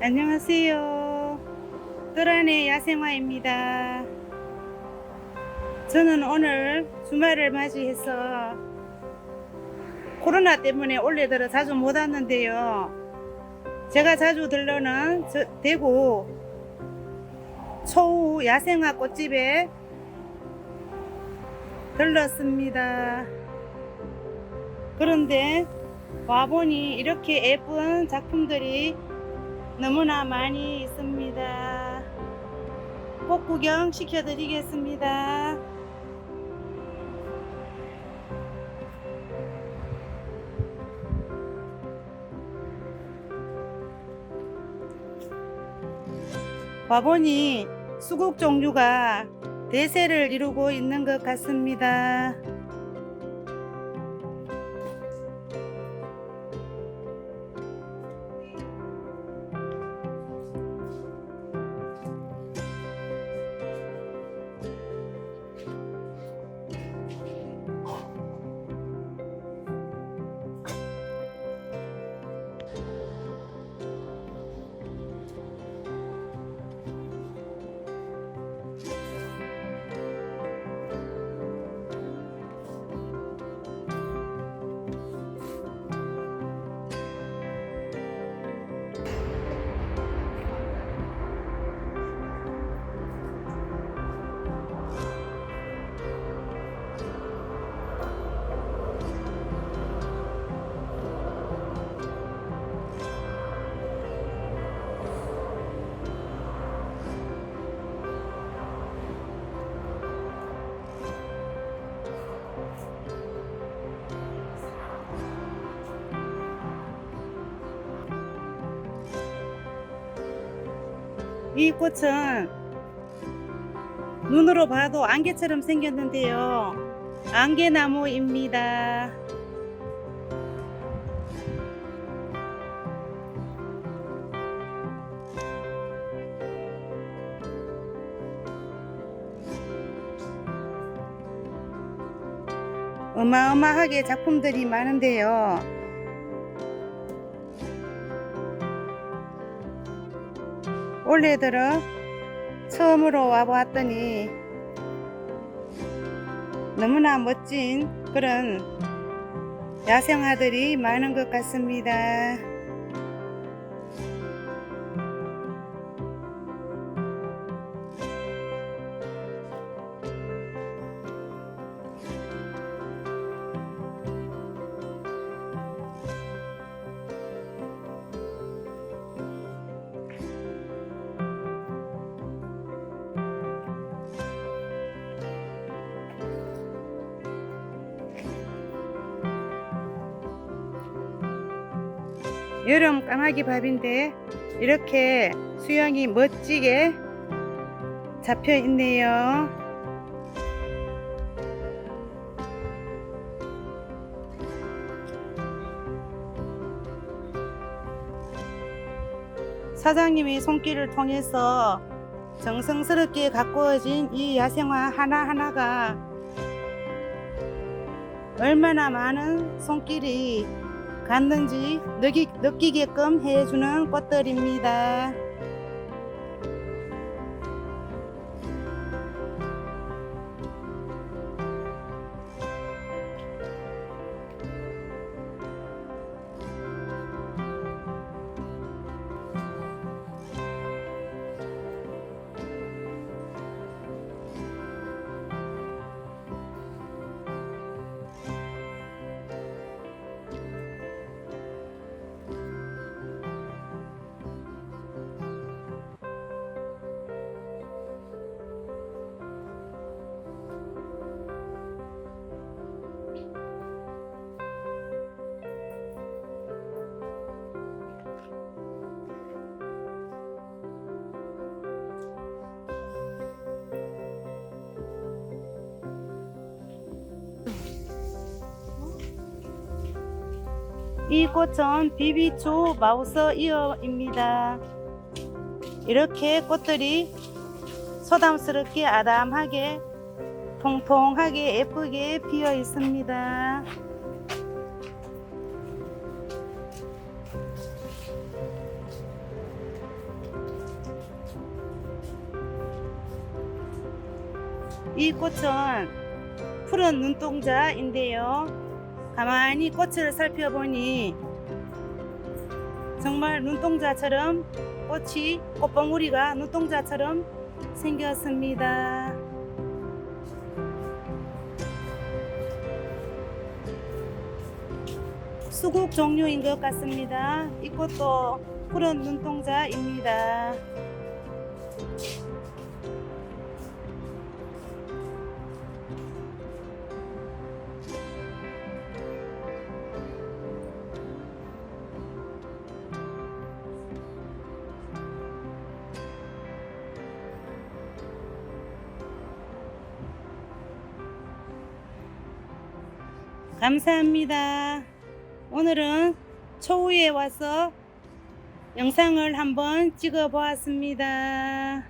안녕하세요. 뜰안의 야생화입니다. 저는 오늘 주말을 맞이해서 코로나 때문에 올해 들어 자주 못 왔는데요. 제가 자주 들러는 저- 대구 초우 야생화 꽃집에 들렀습니다. 그런데 와보니 이렇게 예쁜 작품들이 너무나 많이 있습니다. 꽃 구경 시켜드리겠습니다. 와보니 수국 종류가 대세를 이루고 있는 것 같습니다. 이 꽃은 눈으로 봐도 안개처럼 생겼는데요. 안개나무입니다. 어마어마하게 작품들이 많은데요. 올해 들어 처음으로 와보았더니 너무나 멋진 그런 야생화들이 많은 것 같습니다. 여름 까마귀 밥인데 이렇게 수영이 멋지게 잡혀 있네요. 사장님이 손길을 통해서 정성스럽게 가꾸어진 이 야생화 하나하나가 얼마나 많은 손길이 갔는지 느끼, 느끼게끔 해주는 꽃들입니다. 이 꽃은 비비초 마우스 이어입니다. 이렇게 꽃들이 소담스럽게 아담하게 통통하게 예쁘게 피어 있습니다. 이 꽃은 푸른 눈동자인데요. 가만히 꽃을 살펴보니 정말 눈동자처럼 꽃이 꽃봉우리가 눈동자처럼 생겼습니다. 수국 종류인 것 같습니다. 이 꽃도 푸른 눈동자입니다. 감사합니다. 오늘은 초우에 와서 영상을 한번 찍어 보았습니다.